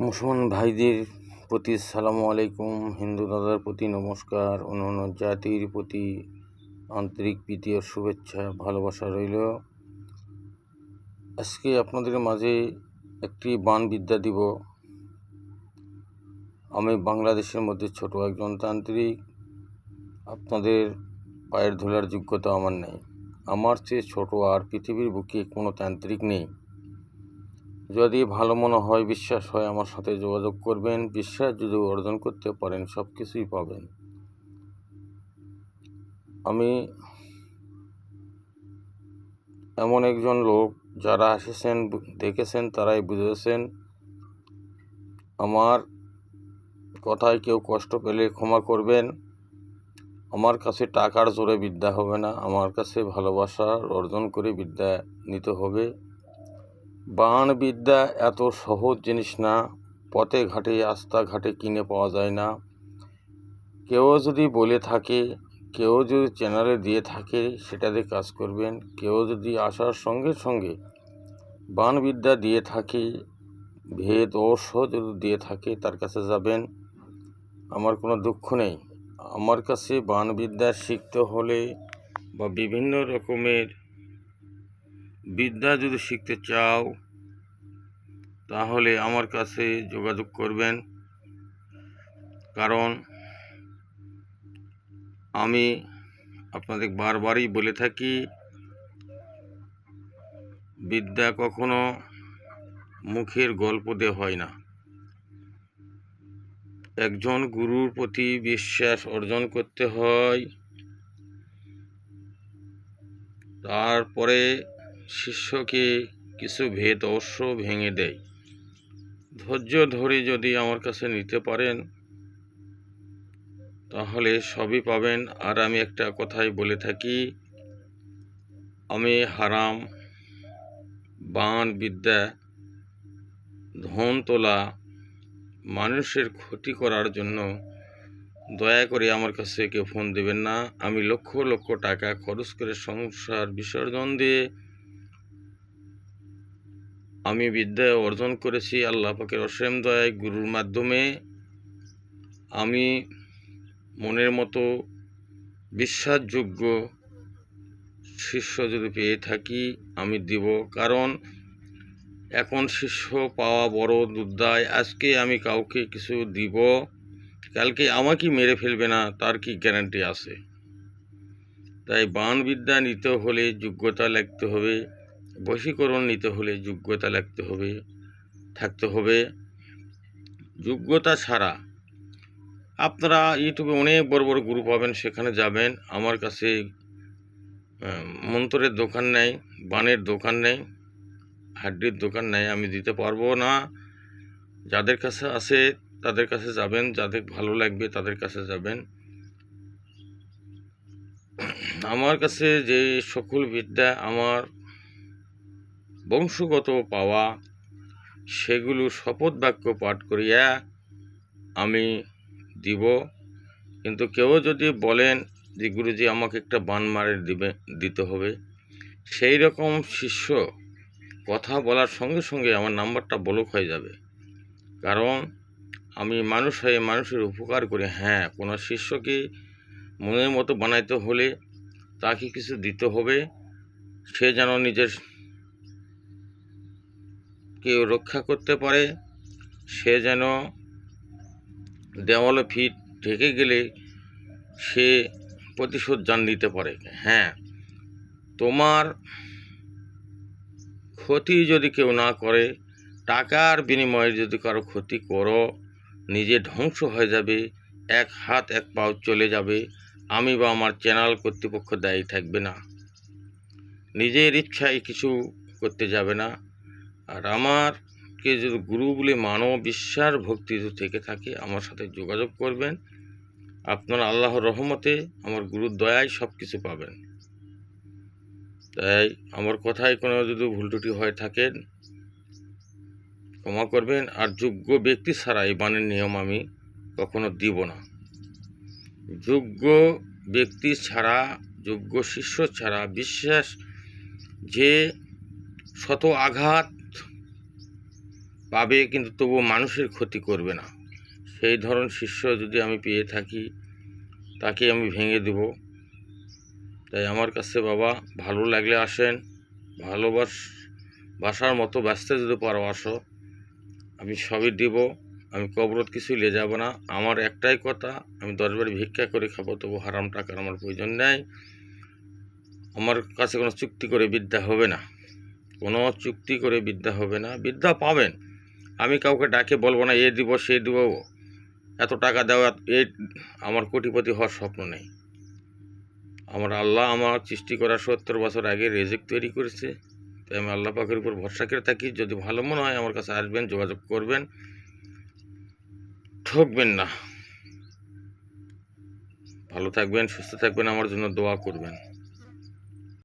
মুসলমান ভাইদের প্রতি সালামু আলাইকুম, হিন্দু দাদার প্রতি নমস্কার, অন্যান্য জাতির প্রতি আন্তরিক প্রীতি ও শুভেচ্ছা, ভালোবাসা রইল। আজকে আপনাদের মাঝে একটি বান বিদ্যা দিব। আমি বাংলাদেশের মধ্যে ছোট একজন তান্ত্রিক। আপনাদের পায়ের ধুলার যোগ্যতা আমার নেই। আমার চেয়ে ছোট আর পৃথিবীর বুকে কোনো তান্ত্রিক নেই। যদি ভালো মনে হয়, বিশ্বাস হয় আমার সাথে যোগাযোগ করবেন, বিশ্বাস যদি অর্জন করতে পারেন সব কিছুই পাবেন। আমি এমন একজন লোক যারা এসেছেন, দেখেছেন, তারাই বুঝেছেন, আমার কথায় কেউ কষ্ট পেলে ক্ষমা করবেন, আমার কাছে টাকার জোরে বিদ্যা হবে না, আমার কাছে ভালোবাসা অর্জন করে বিদ্যা নিতে হবে। বান বিদ্যা এত সহজ জিনিস না, পথে ঘাটে রাস্তাঘাটে কিনে পাওয়া যায় না। কেউ যদি বলে থাকে, কেউ যদি চ্যানেলে দিয়ে থাকে সেটাতে কাজ করবেন। কেউ যদি আসার সঙ্গে সঙ্গে বান বিদ্যা দিয়ে থাকে, ভেদ অবশ্য যদি দিয়ে থাকে, তার কাছে যাবেন। আমার কোনো দুঃখ নেই। আমার কাছে বান বিদ্যা শিখতে হলে বা বিভিন্ন রকমের বিদ্যা যদি শিখতে চাও, তাহলে আমার কাছে যোগাযোগ করবেন। কারণ আমি আপনাদের বারবারই বলে থাকি, বিদ্যা কখনো মুখের গল্প দিয়ে হয় না। একজন গুরুর প্রতি বিশ্বাস অর্জন করতে হয়। তারপরে শিষ্যকে কিছু ভেদ অবশ্য ভেঙে দেয়। ধৈর্য ধরে যদি আমার কাছে নিতে পারেন, তাহলে সবই পাবেন। আর আমি একটা কথাই বলে থাকি, আমি হারাম, বান, বিদ্যা, ধন তোলা, মানুষের ক্ষতি করার জন্য দয়া করে আমার কাছে কেউ ফোন দেবেন না। আমি লক্ষ লক্ষ টাকা খরচ করে সংসার বিসর্জন দিয়ে আমি বিদ্যা অর্জন করেছি, আল্লাহ পাকের অসীম দয়ায় গুরুর মাধ্যমে। আমি মনের মতো বিশ্বাসযোগ্য শিষ্য যদি পেয়ে থাকি, আমি দিব। কারণ এখন শিষ্য পাওয়া বড় দুর্দায়। আজকে আমি কাউকে কিছু দিব, কালকে আমাকে মেরে ফেলবে না, তার কি গ্যারান্টি আছে? তাই বান বিদ্যা নিতে হলে যোগ্যতা লাগতে হবে। বশীকরণ নিতে হলে যোগ্যতা লাগতে হবে, থাকতে হবে। যোগ্যতা ছাড়া আপনারা ইউটিউবে অনেক বড় বড় গ্রুপ পাবেন, সেখানে যাবেন। আমার কাছে মন্ত্রের দোকান নেই, বানের দোকান নেই, হাড্ডির দোকান নেই, আমি দিতে পারব না। যাদের কাছে আছে, তাদের কাছে যাবেন, যাদের ভালো লাগবে তাদের কাছে যাবেন। আমার কাছে যে সকল বিদ্যা আমার বংশগত পাওয়া, সেগুলো শপথ বাক্য পাঠ করিয়া আমি দিব। কিন্তু কেউ যদি বলেন যে, গুরুজি, আমাকে একটা বান মারে দিবে, দিতে হবে। সেই রকম শিষ্য কথা বলার সঙ্গে সঙ্গে আমার নাম্বারটা ব্লক হয়ে যাবে। কারণ আমি মানুষ হয়ে মানুষের উপকার করি। হ্যাঁ কোনো শিষ্যকে মনের মতো বানাইতে হলে তাকে কিছু দিতে হবে। সে যেন নিজের কেউ রক্ষা করতে পারে, সে যেন দেওয়ালে ফিট ঢেকে গেলে সে প্রতিশোধ জান নিতে পারে। হ্যাঁ তোমার ক্ষতি যদি কেউ না করে, টাকার বিনিময়ে যদি কারও ক্ষতি করো, নিজে ধ্বংস হয়ে যাবে, এক হাত, এক পাও চলে যাবে, আমি বা আমার চ্যানেল কর্তৃপক্ষ দায়ী থাকবে না। নিজের ইচ্ছায় কিছু করতে যাবে না। আর আমারকে যদি গুরু বলে মানো বিশ্বাস, ভক্তি যদি থেকে থাকে, আমার সাথে যোগাযোগ করবেন। আপনার আল্লাহর রহমতে আমার গুরুর দয়ায় সব কিছু পাবেন। তাই আমার কথায় কোনো যদি ভুল ত্রুটি হয়ে থাকেন ক্ষমা করবেন। আর যোগ্য ব্যক্তি ছাড়া এই বানের নিয়ম আমি কখনো দিব না। যোগ্য ব্যক্তি ছাড়া, যোগ্য শিষ্য ছাড়া বিশ্বাস যে শত আঘাত পাবে কিন্তু তবুও মানুষের ক্ষতি করবে না। সেই ধরন শিষ্য যদি আমি পেয়ে থাকি, তাকে আমি ভেঙে দেব। তাই আমার কাছে বাবা, ভালো লাগলে আসেন ভালোবাস বাসার মতো ব্যস্ত যদি পারো আসো, আমি সবই দিব, আমি কবরত কিছু নিয়ে যাব না। আমার একটাই কথা, আমি দশবার ভিক্ষা করে খাব তবু হারাম টাকার আমার প্রয়োজন নেই। আমার কাছে কোনো চুক্তি করে বিদ্যা হবে না। কোনো চুক্তি করে বিদ্যা হবে না। বিদ্যা পাবেন। আমি কাউকে ডাকে বলব না, এ দিব, সে দিব, এত টাকা দেওয়া, এ, আমার কোটিপতি হওয়ার স্বপ্ন নেই। আমার আল্লাহ আমার সৃষ্টি করার সত্তর বছর আগে রেজেক তৈরি করেছে, তাই আমি আল্লাহ পাকের উপর ভরসা করে থাকি, যদি ভালো মনে হয় আমার কাছে আসবেন, যোগাযোগ করবেন, ঠকবেন না। ভালো থাকবেন, সুস্থ থাকবেন, আমার জন্য দোয়া করবেন।